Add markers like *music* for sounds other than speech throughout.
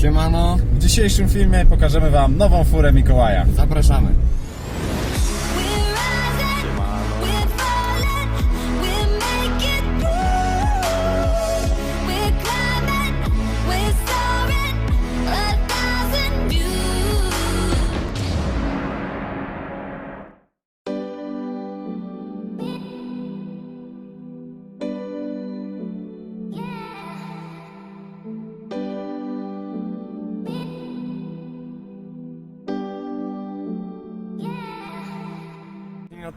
Siemano, W dzisiejszym filmie pokażemy Wam nową furę Mikołaja. zapraszamy.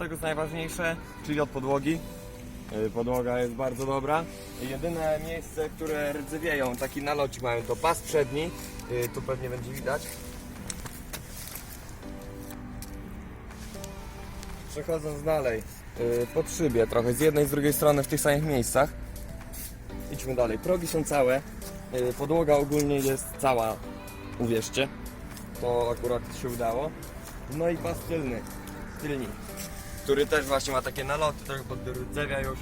Tego co najważniejsze, czyli od podłogi. Yy, Podłoga jest bardzo dobra. Jedyne miejsce, które rdzewieją, taki nalocik mają, to pas przedni. Yy, Tu pewnie będzie widać. Przechodząc dalej, yy, pod szybie trochę, z jednej i z drugiej strony w tych samych miejscach. Idźmy dalej. Progi są całe. Podłoga ogólnie jest cała, uwierzcie. To akurat się udało. No i pas tylny, tylni, który też właśnie ma takie naloty, trochę podrdzewia już.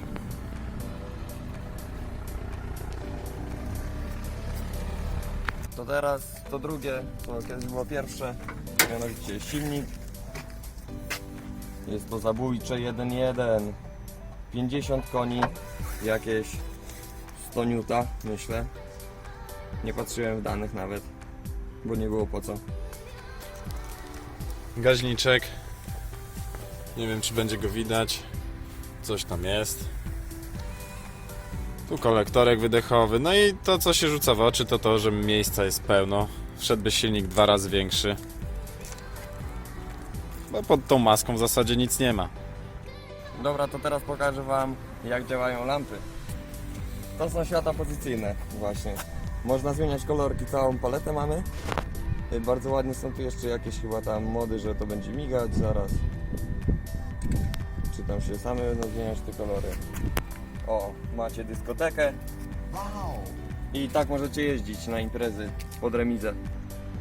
To teraz, to drugie, to kiedyś było pierwsze, mianowicie silnik. Jest to zabójcze 1.1, 50 koni, jakieś 100 Newta, myślę. Nie patrzyłem w danych nawet, bo nie było po co. Gaźniczek. Nie wiem, czy będzie go widać. Coś tam jest. Tu kolektorek wydechowy. No i to, co się rzuca w oczy, to to, że miejsca jest pełno. Wszedłby silnik dwa razy większy. Bo pod tą maską w zasadzie nic nie ma. Dobra, to teraz pokażę Wam jak działają lampy. To są światła pozycyjne właśnie. Można zmieniać kolorki, całą paletę mamy. Bardzo ładnie są tu jeszcze jakieś chyba tam mody, że to będzie migać zaraz. Tam się same będą zmieniać te kolory. O, macie dyskotekę. I tak możecie jeździć na imprezy pod remizę.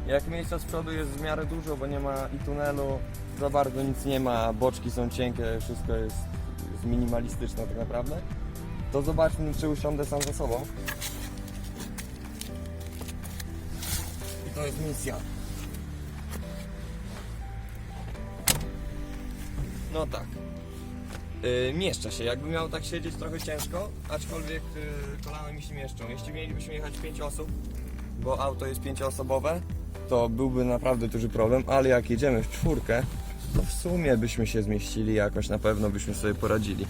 Jak miejsca z przodu jest w miarę dużo, bo nie ma i tunelu, za bardzo nic nie ma, boczki są cienkie, wszystko jest, jest minimalistyczne tak naprawdę. To zobaczmy, czy usiądę sam za sobą. I to jest misja. No tak. Yy, mieszczę się. Jakby miał tak siedzieć trochę ciężko, aczkolwiek yy, kolana mi się mieszczą. Jeśli mielibyśmy jechać 5 osób, bo auto jest pięcioosobowe, to byłby naprawdę duży problem, ale jak jedziemy w czwórkę, to w sumie byśmy się zmieścili jakoś, na pewno byśmy sobie poradzili.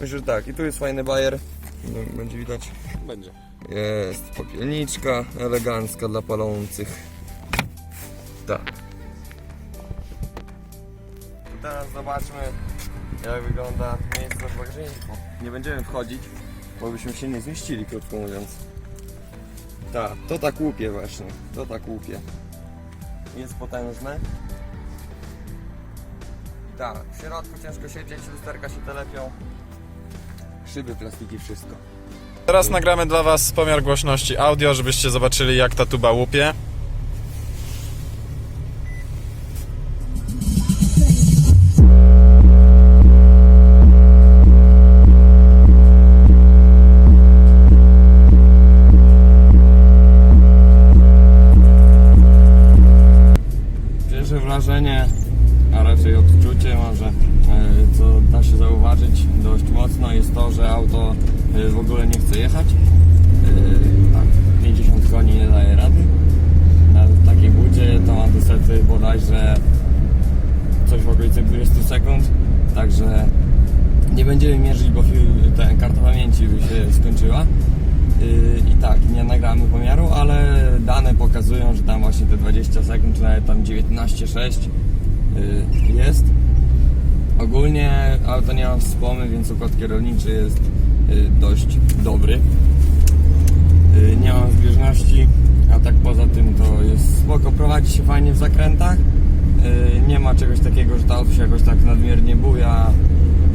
Myślę, że tak. I tu jest fajny bajer. No, Będzie widać. Będzie. Jest popielniczka elegancka dla palących. Tak. Teraz zobaczmy jak wygląda miejsce w bagażniku. Nie będziemy wchodzić, bo byśmy się nie zmieścili, krótko mówiąc. Tak, to tak łupie właśnie, to tak łupie. Jest potężne. Tak, w środku ciężko siedzieć, lusterka się telepią. Szyby, plastiki, wszystko. Teraz nagramy dla Was pomiar głośności audio, żebyście zobaczyli jak ta tuba łupie. Zauważyć dość mocno jest to, że auto e, w ogóle nie chce jechać. E, Tak, 50 koni nie daje rady. Na takiej budzie to ma do sety bodajże coś w okolicy 20 sekund, także nie będziemy mierzyć, bo ten karta pamięci by się skończyła. Yy, I tak, nie nagramy pomiaru, ale dane pokazują, że tam właśnie te 20 sekund, czy nawet tam 19,6 yy, jest. Ogólnie auto nie ma wspomy, więc układ kierowniczy jest yy, dość dobry. Yy, Nie mam zbieżności, a tak poza tym to jest spoko, prowadzi się fajnie w zakrętach. Yy, Nie ma czegoś takiego, że to auto się jakoś tak nadmiernie buja,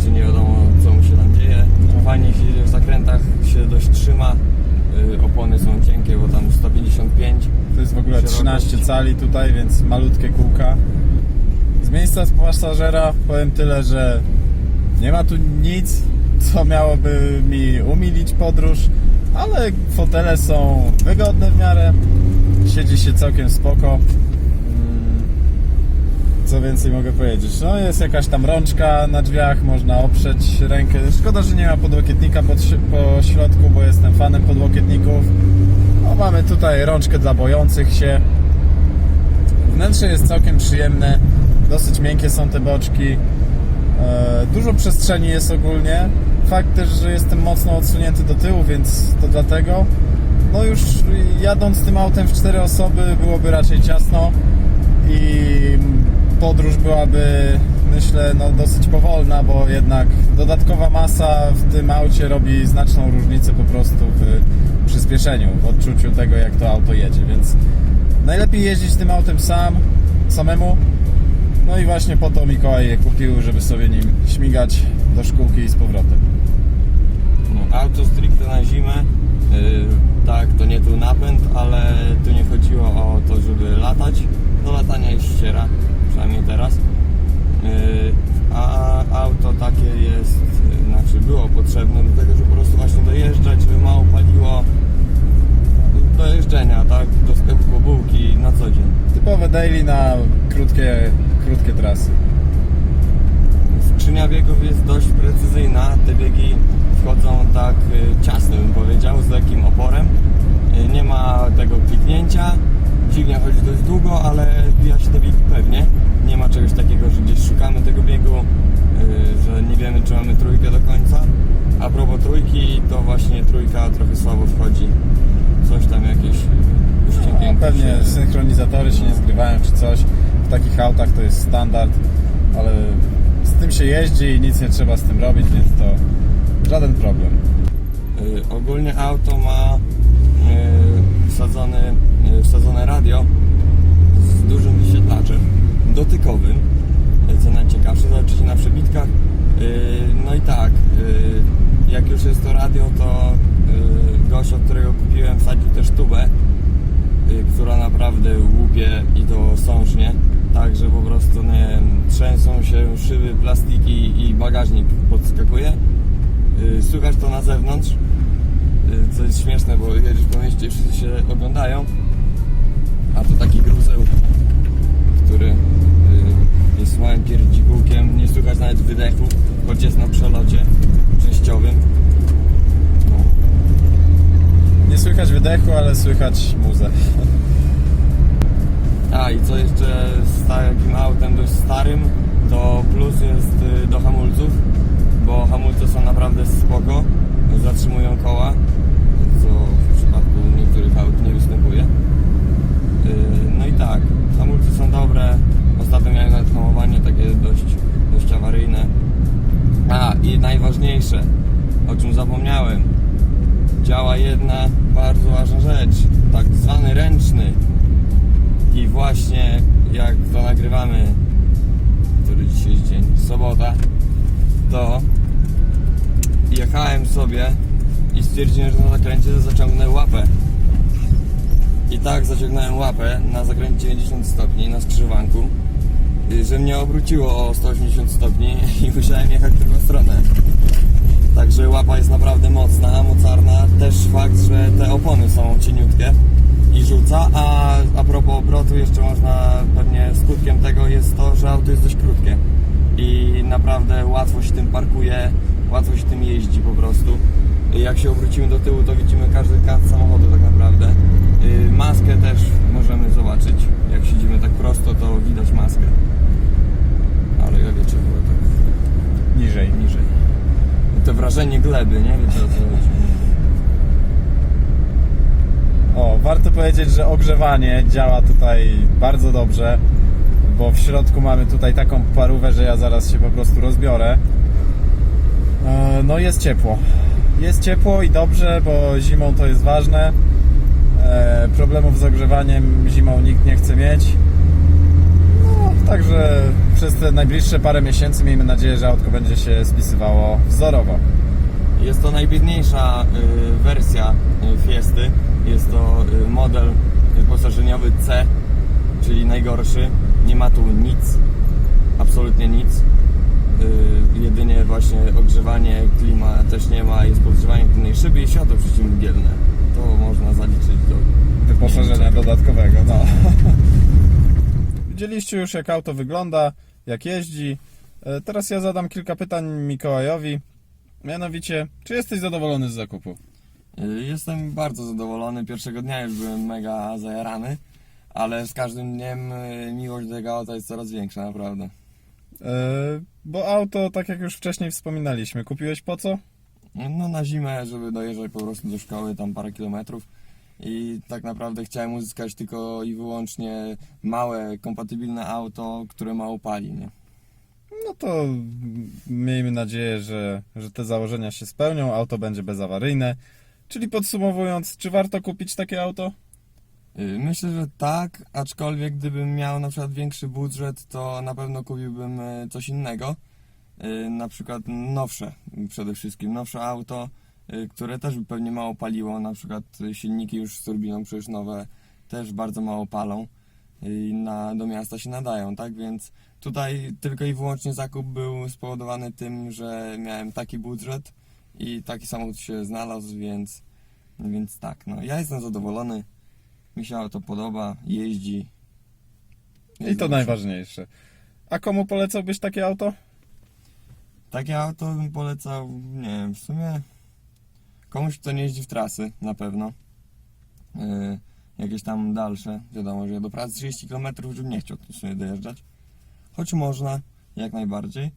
czy nie wiadomo co mu się tam dzieje. Fajnie się jedzie w zakrętach, się dość trzyma. Opony są cienkie, bo tam 155. To jest w ogóle Szerokość. 13 cali tutaj, więc malutkie kółka. Z miejsca pasażera powiem tyle, że nie ma tu nic, co miałoby mi umilić podróż, ale fotele są wygodne w miarę. siedzi się całkiem spoko. Mm, Co więcej mogę powiedzieć? No jest jakaś tam rączka na drzwiach, można oprzeć rękę. Szkoda, że nie ma podłokietnika pod, po środku, bo jestem fanem podłokietników. No, mamy tutaj rączkę dla bojących się. Wnętrze jest całkiem przyjemne, dosyć miękkie są te boczki. E, Dużo przestrzeni jest ogólnie. Fakt też, że jestem mocno odsunięty do tyłu, więc to dlatego. No już jadąc tym autem w cztery osoby byłoby raczej ciasno i podróż byłaby myślę no, dosyć powolna, bo jednak dodatkowa masa w tym aucie robi znaczną różnicę po prostu w przyspieszeniu, w odczuciu tego jak to auto jedzie, więc najlepiej jeździć tym autem sam, samemu. No i właśnie po to Mikołaj je kupił, żeby sobie nim śmigać do szkółki i z powrotem. No, auto stricte na zimę. Yy, tak, to nie tu napęd, ale tu nie chodziło o to, żeby latać. Do latania już ściera, przynajmniej teraz. Yy, a auto takie jest, yy, znaczy było potrzebne do tego, żeby po prostu właśnie dojeżdżać, żeby mało paliło do jeżdżenia, tak, do sklepu po na co dzień. Typowe daily na krótkie, krótkie trasy. Skrzynia biegów jest dość precyzyjna. Te biegi wchodzą tak y, ciasno, bym powiedział, z lekkim oporem. Y, Nie ma tego kliknięcia. Dźwignia chodzi dość długo, ale wbija się te biegi pewnie. Nie ma czegoś takiego, że gdzieś szukamy tego biegu, y, że nie wiemy, czy mamy trójkę do końca. A propos trójki, to właśnie trójka trochę słabo wchodzi. Coś tam jakieś No, pewnie synchronizatory się nie zgrywają czy coś. W takich autach to jest standard, ale z tym się jeździ i nic nie trzeba z tym robić, więc to żaden problem. Y, ogólnie auto ma y, wsadzony, y, wsadzone radio z dużym wyświetlaczem dotykowym, y, co najciekawsze, zobaczycie na przebitkach. Y, no i tak, y, jak już jest to radio, to y, gość, od którego kupiłem, wsadził też tubę, y, która naprawdę łupie i to sążnie, tak że po prostu nie wiem, trzęsą się szyby, plastiki i bagażnik podskakuje. Y, Słychać to na zewnątrz, y, co jest śmieszne, bo jedziesz po mieście wszyscy się oglądają, a to taki gruzeł, który y, jest małym pierdzikułkiem, nie słychać nawet wydechu, choć jest na przelocie częściowym. No. Nie słychać wydechu, ale słychać muzę. *laughs* A i co jeszcze z takim autem dość starym, to plus jest y, do hamulców, bo hamulce są naprawdę spoko, zatrzymują koła, co w przypadku niektórych aut nie występuje. Y, No i tak, hamulce są dobre, ostatnio miałem nawet hamowanie takie dość, dość awaryjne. A i najważniejsze, o czym zapomniałem, działa jedna bardzo ważna rzecz, tak zwany ręczny. I właśnie jak to nagrywamy, który dzisiaj jest dzień, sobota, to jechałem sobie i stwierdziłem, że na zakręcie zaciągnę łapę. I tak zaciągnąłem łapę na zakręcie 90 stopni na skrzyżowanku, y, że mnie obróciło o 180 stopni *laughs* i musiałem jechać w drugą stronę. Także łapa jest naprawdę mocna, mocarna. Też fakt, że te opony są cieniutkie i rzuca, a a propos obrotu jeszcze można, pewnie skutkiem tego jest to, że auto jest dość krótkie i naprawdę łatwo się tym parkuje, łatwo się tym jeździ po prostu. Jak się obrócimy do tyłu, to widzimy każdy kant samochodu tak naprawdę. Yy, Maskę też możemy zobaczyć. Jak siedzimy tak prosto, to widać maskę. Ale ja wiecie, było tak Niżej. niżej. To wrażenie gleby, nie? Wiecie o co chodzi. O, warto powiedzieć, że ogrzewanie działa tutaj bardzo dobrze, bo w środku mamy tutaj taką parówę, że ja zaraz się po prostu rozbiorę. E, No jest ciepło. Jest ciepło i dobrze, bo zimą to jest ważne. E, Problemów z ogrzewaniem zimą nikt nie chce mieć. No, także przez te najbliższe parę miesięcy miejmy nadzieję, że autko będzie się spisywało wzorowo. Jest to najbiedniejsza y, wersja y, Fiesty. Jest to y, model wyposażeniowy C, czyli najgorszy. Nie ma tu nic, absolutnie nic. Y, jedynie właśnie ogrzewanie, klima też nie ma, jest podgrzewanie tylnej szyby i światło przeciwmgielne. to można zaliczyć do wyposażenia dodatkowego. No. *laughs* Widzieliście już, jak auto wygląda, jak jeździ. E, Teraz ja zadam kilka pytań Mikołajowi. Mianowicie, czy jesteś zadowolony z zakupu? Y, Jestem bardzo zadowolony. Pierwszego dnia już byłem mega zajarany, ale z każdym dniem y, miłość do tego auta jest coraz większa, naprawdę. E, Bo auto, tak jak już wcześniej wspominaliśmy, kupiłeś po co? No na zimę, żeby dojeżdżać po prostu do szkoły, tam parę kilometrów. I tak naprawdę chciałem uzyskać tylko i wyłącznie małe, kompatybilne auto, które mało pali, nie? No to miejmy nadzieję, że, że te założenia się spełnią, auto będzie bezawaryjne. Czyli podsumowując, czy warto kupić takie auto? Y, Myślę, że tak, aczkolwiek gdybym miał na przykład większy budżet, to na pewno kupiłbym y, coś innego. Y, Na przykład nowsze przede wszystkim, nowsze auto, y, które też by pewnie mało paliło, na przykład silniki już z turbiną przecież nowe też bardzo mało palą i na, do miasta się nadają, tak? Więc tutaj tylko i wyłącznie zakup był spowodowany tym, że miałem taki budżet i taki samochód się znalazł, więc, więc tak, no ja jestem zadowolony. Mi się auto podoba, jeździ. I Jest to dobrze. najważniejsze. A komu polecałbyś takie auto? Takie auto bym polecał, nie wiem, w sumie komuś, kto nie jeździ w trasy, na pewno. Yy, jakieś tam dalsze, wiadomo, że do pracy 30 km już bym nie chciał w sumie dojeżdżać. Choć można, jak najbardziej.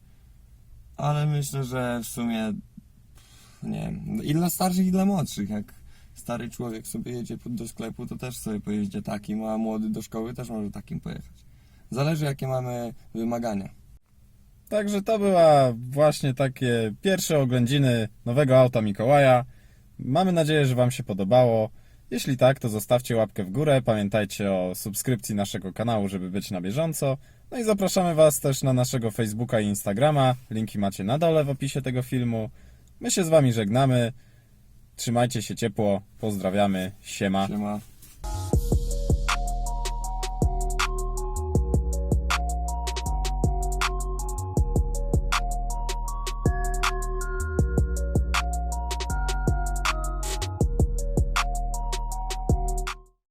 Ale myślę, że w sumie, nie i dla starszych, i dla młodszych. Jak stary człowiek sobie jedzie do sklepu, to też sobie pojeździ takim, a młody do szkoły też może takim pojechać. Zależy, jakie mamy wymagania. Także to była właśnie takie pierwsze oględziny nowego auta Mikołaja. Mamy nadzieję, że Wam się podobało. Jeśli tak, to zostawcie łapkę w górę. Pamiętajcie o subskrypcji naszego kanału, żeby być na bieżąco. No i zapraszamy Was też na naszego Facebooka i Instagrama. Linki macie na dole w opisie tego filmu. My się z Wami żegnamy. Trzymajcie się ciepło. Pozdrawiamy. Siema. Siema.